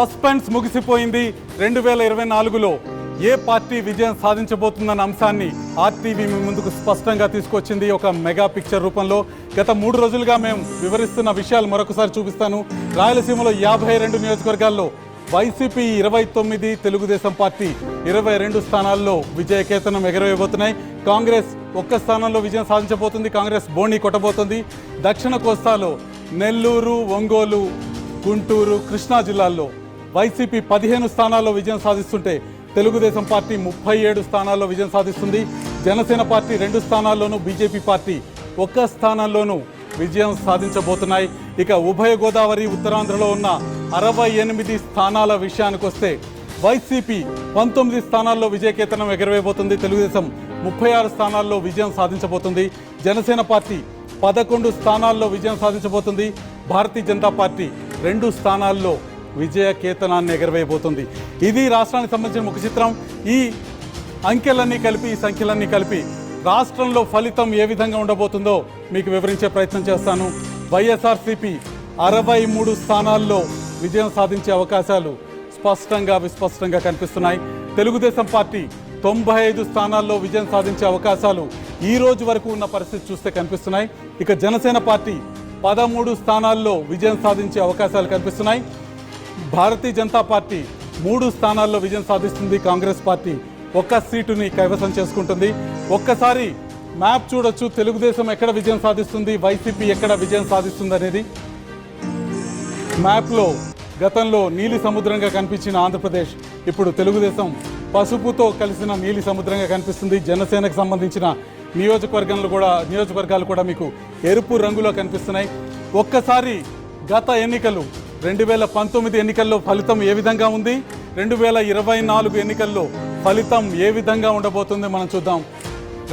Suspense ముగిసిపోయింది రెండు వేల ఇరవై నాలుగులో. ఏ పార్టీ విజయం సాధించబోతుందన్న అంశాన్ని ఆర్టీవీ మీ ముందుకు స్పష్టంగా తీసుకొచ్చింది ఒక మెగా పిక్చర్ రూపంలో. గత మూడు రోజులుగా మేము వివరిస్తున్న విషయాలు మరొకసారి చూపిస్తాను. రాయలసీమలో యాభై రెండు నియోజకవర్గాల్లో వైసీపీ ఇరవై తొమ్మిది తెలుగుదేశం పార్టీ ఇరవై రెండు స్థానాల్లో విజయకేతనం ఎగరవేయబోతున్నాయి. కాంగ్రెస్ ఒక్క స్థానంలో విజయం సాధించబోతుంది. కాంగ్రెస్ బోణి కొట్టబోతుంది. దక్షిణ కోస్తాలో నెల్లూరు ఒంగోలు గుంటూరు కృష్ణా జిల్లాల్లో వైసీపీ పదిహేను స్థానాల్లో విజయం సాధిస్తుంటే తెలుగుదేశం పార్టీ ముప్పై ఏడు స్థానాల్లో విజయం సాధిస్తుంది. జనసేన పార్టీ రెండు స్థానాల్లోనూ బీజేపీ పార్టీ ఒక్క స్థానంలోనూ విజయం సాధించబోతున్నాయి. ఇక ఉభయ గోదావరి ఉత్తరాంధ్రలో ఉన్న అరవై ఎనిమిది స్థానాల విషయానికి వస్తే వైసీపీ పంతొమ్మిది స్థానాల్లో విజయకేతనం ఎగరవేయబోతుంది. తెలుగుదేశం ముప్పై ఆరు స్థానాల్లో విజయం సాధించబోతుంది. జనసేన పార్టీ పదకొండు స్థానాల్లో విజయం సాధించబోతుంది. భారతీయ జనతా పార్టీ రెండు స్థానాల్లో విజయ కేతనాన్ని ఎగరవేయబోతుంది. ఇది రాష్ట్రానికి సంబంధించిన ముఖ చిత్రం. ఈ అంకెలన్నీ కలిపి ఈ సంఖ్యలన్నీ కలిపి రాష్ట్రంలో ఫలితం ఏ విధంగా ఉండబోతుందో మీకు వివరించే ప్రయత్నం చేస్తాను. వైఎస్ఆర్సీపీ అరవై మూడు స్థానాల్లో విజయం సాధించే అవకాశాలు స్పష్టంగా విస్పష్టంగా కనిపిస్తున్నాయి. తెలుగుదేశం పార్టీ తొంభై ఐదు స్థానాల్లో విజయం సాధించే అవకాశాలు ఈ రోజు వరకు ఉన్న పరిస్థితి చూస్తే కనిపిస్తున్నాయి. ఇక జనసేన పార్టీ పదమూడు స్థానాల్లో విజయం సాధించే అవకాశాలు కనిపిస్తున్నాయి. భారతీయ జనతా పార్టీ మూడు స్థానాల్లో విజయం సాధిస్తుంది కాంగ్రెస్ పార్టీ. ఒక్క సీటుని కైవసం చేసుకుంటుంది. ఒక్కసారి మ్యాప్ చూడొచ్చు. తెలుగుదేశం ఎక్కడ విజయం సాధిస్తుంది? వైసీపీ ఎక్కడ విజయం సాధిస్తుంది అనేది మ్యాప్లో గతంలో నీలి సముద్రంగా కనిపించిన ఆంధ్రప్రదేశ్. ఇప్పుడు తెలుగుదేశం పసుపుతో కలిసిన నీలి సముద్రంగా కనిపిస్తుంది. జనసేనకు సంబంధించిన నియోజకవర్గంలో కూడా నియోజకవర్గాలు కూడా మీకు ఎరుపు రంగులో కనిపిస్తున్నాయి. ఒక్కసారి గత ఎన్నికలు రెండు వేల పంతొమ్మిది ఎన్నికల్లో ఫలితం ఏ విధంగా ఉంది? రెండు వేల ఇరవై నాలుగు ఎన్నికల్లో ఫలితం ఏ విధంగా ఉండబోతుంది మనం చూద్దాం.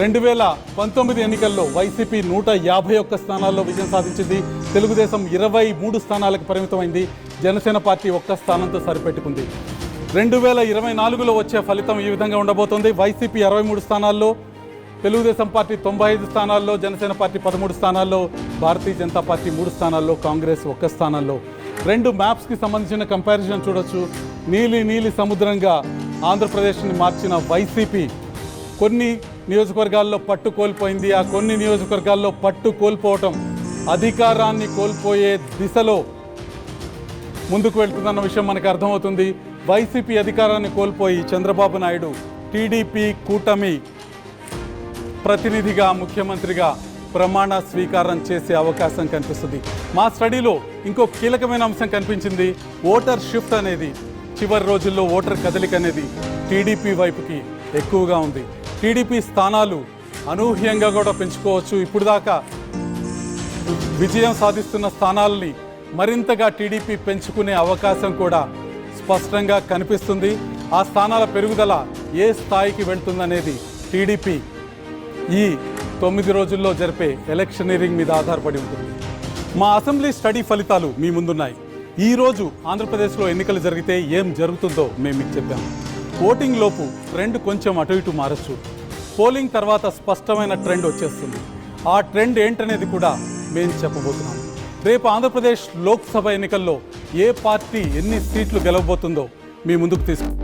రెండు వేల పంతొమ్మిది ఎన్నికల్లో వైసీపీ నూట యాభై ఒక్క స్థానాల్లో విజయం సాధించింది. తెలుగుదేశం ఇరవై మూడు స్థానాలకు పరిమితమైంది. జనసేన పార్టీ ఒక్క స్థానంతో సరిపెట్టుకుంది. రెండు వేల ఇరవై నాలుగులో వచ్చే ఫలితం ఈ విధంగా ఉండబోతోంది? వైసీపీ అరవై మూడు స్థానాల్లో తెలుగుదేశం పార్టీ తొంభై ఐదు స్థానాల్లో జనసేన పార్టీ పదమూడు స్థానాల్లో భారతీయ జనతా పార్టీ మూడు స్థానాల్లో కాంగ్రెస్ ఒక్క స్థానాల్లో. రెండు మ్యాప్స్కి సంబంధించిన కంపారిజన్ చూడొచ్చు. నీలి నీలి సముద్రంగా ఆంధ్రప్రదేశ్ని మార్చిన వైసీపీ కొన్ని నియోజకవర్గాల్లో పట్టు కోల్పోయింది. ఆ కొన్ని నియోజకవర్గాల్లో పట్టు కోల్పోవటం అధికారాన్ని కోల్పోయే దిశలో ముందుకు వెళ్తుందన్న విషయం మనకు అర్థమవుతుంది. వైసీపీ అధికారాన్ని కోల్పోయి చంద్రబాబు నాయుడు టీడీపీ కూటమి ప్రతినిధిగా ముఖ్యమంత్రిగా ప్రమాణ స్వీకారం చేసే అవకాశం కనిపిస్తుంది. మా స్టడీలో ఇంకో కీలకమైన అంశం కనిపించింది. ఓటర్ షిఫ్ట్ అనేది చివరి రోజుల్లో ఓటర్ కదలిక అనేది టీడీపీ వైపుకి ఎక్కువగా ఉంది. టీడీపీ స్థానాలు అనూహ్యంగా కూడా పెంచుకోవచ్చు. ఇప్పుడు దాకా విజయం సాధిస్తున్న స్థానాలని మరింతగా టీడీపీ పెంచుకునే అవకాశం కూడా స్పష్టంగా కనిపిస్తుంది. ఆ స్థానాల పెరుగుదల ఏ స్థాయికి వెళ్తుందనేది టీడీపీ ఈ తొమ్మిది రోజుల్లో జరిపే ఎలక్షనీరింగ్ మీద ఆధారపడి ఉంటుంది. మా అసెంబ్లీ స్టడీ ఫలితాలు మీ ముందున్నాయి. ఈ రోజు ఆంధ్రప్రదేశ్లో ఎన్నికలు జరిగితే ఏం జరుగుతుందో మేము మీకు చెప్పాము ఓటింగ్ లోపు ట్రెండ్ కొంచెం అటు ఇటు మారచ్చు. పోలింగ్ తర్వాత స్పష్టమైన ట్రెండ్ వచ్చేస్తుంది. ఆ ట్రెండ్ ఏంటనేది కూడా మేము చెప్పబోతున్నాం. రేపు ఆంధ్రప్రదేశ్ లోక్సభ ఎన్నికల్లో ఏ పార్టీ ఎన్ని సీట్లు గెలవబోతుందో మీ ముందుకు తీసుకు